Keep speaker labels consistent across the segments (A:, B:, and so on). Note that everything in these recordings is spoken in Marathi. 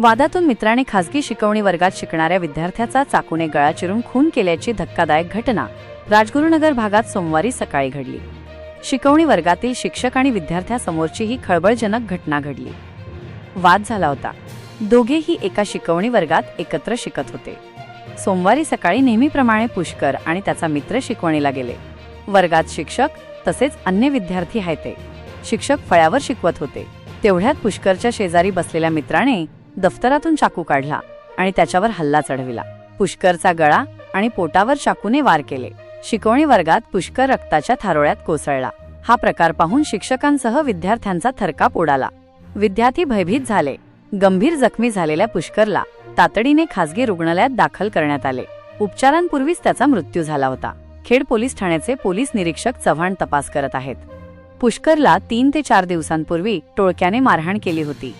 A: वादातून मित्राने खासगी शिकवणी वर्गात शिकणाऱ्या विद्यार्थ्याचा चाकूने गळा चिरून खून केल्याची धक्कादायक घटना राजगुरुनगर भागात सोमवारी सकाळी घडली. शिकवणी वर्गातील शिक्षक आणि विद्यार्थ्यासमोरची ही खळबळजनक घटना घडली. वाद झाला होता. दोघेही एका शिकवणी वर्गात एकत्र शिकत होते. सोमवारी सकाळी नेहमीप्रमाणे पुष्कर आणि त्याचा मित्र शिकवणीला गेले. वर्गात शिक्षक तसेच अन्य विद्यार्थी आहेत शिक्षक फळ्यावर शिकवत होते. तेवढ्यात पुष्करच्या शेजारी बसलेल्या मित्राने दफ्तरातून चाकू काढला आणि त्याच्यावर हल्ला चढविला. पुष्करचा गळा आणि पोटावर चाकूने वार केले. शिकवणी वर्गात पुष्कर रक्ताच्या थारोळ्यात कोसळला. हा प्रकार पाहून शिक्षकांसह विद्यार्थ्यांचा थरकाप उडाला. विद्यार्थी भयभीत झाले. गंभीर जखमी झालेल्या पुष्करला तातडीने खासगी रुग्णालयात दाखल करण्यात आले. उपचारांपूर्वीच त्याचा मृत्यू झाला होता. खेड पोलीस ठाण्याचे पोलीस निरीक्षक चव्हाण तपास करत आहेत. पुष्करला तीन ते चार दिवसांपूर्वी टोळक्याने मारहाण केली होती.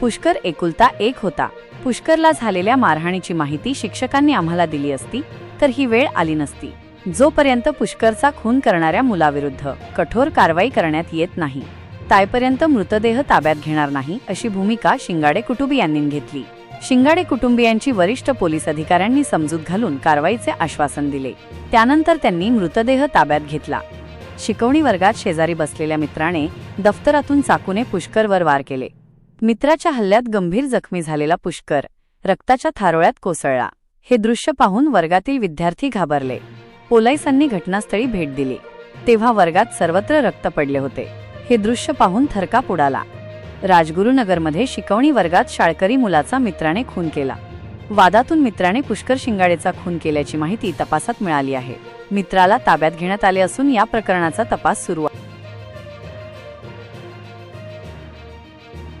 A: पुष्कर एकुलता एक होता. पुष्करला झालेल्या मारहाणीची माहिती शिक्षकांनी आम्हाला दिली असती तर ही वेळ आली नसती. जोपर्यंत पुष्करचा खून करणाऱ्या मुलाविरुद्ध कठोर कारवाई करण्यात येत नाही तायपर्यंत मृतदेह ताब्यात घेणार नाही अशी भूमिका शिंगाडे कुटुंबियांनी घेतली. शिंगाडे कुटुंबियांची वरिष्ठ पोलीस अधिकाऱ्यांनी समजूत घालून कारवाईचे आश्वासन दिले. त्यानंतर त्यांनी मृतदेह ताब्यात घेतला. शिकवणी वर्गात शेजारी बसलेल्या मित्राने दफ्तरातून चाकूने पुष्करवर वार केले. मित्राच्या हल्ल्यात गंभीर जखमी झालेला पुष्कर रक्ताच्या थारोळ्यात कोसळला. हे दृश्य पाहून वर्गातील विद्यार्थी घाबरले. पोलाईसांनी घटनास्थळी भेट दिली. तेव्हा वर्गात सर्वत्र रक्त पडले होते. हे दृश्य पाहून थरकाप उडाला. राजगुरुनगरमध्ये शिकवणी वर्गात शाळकरी मुलाचा मित्राने खून केला. वादातून मित्राने पुष्कर शिंगाडेचा खून केल्याची माहिती तपासात मिळाली आहे. मित्राला ताब्यात घेण्यात आले असून या प्रकरणाचा तपास सुरू आहे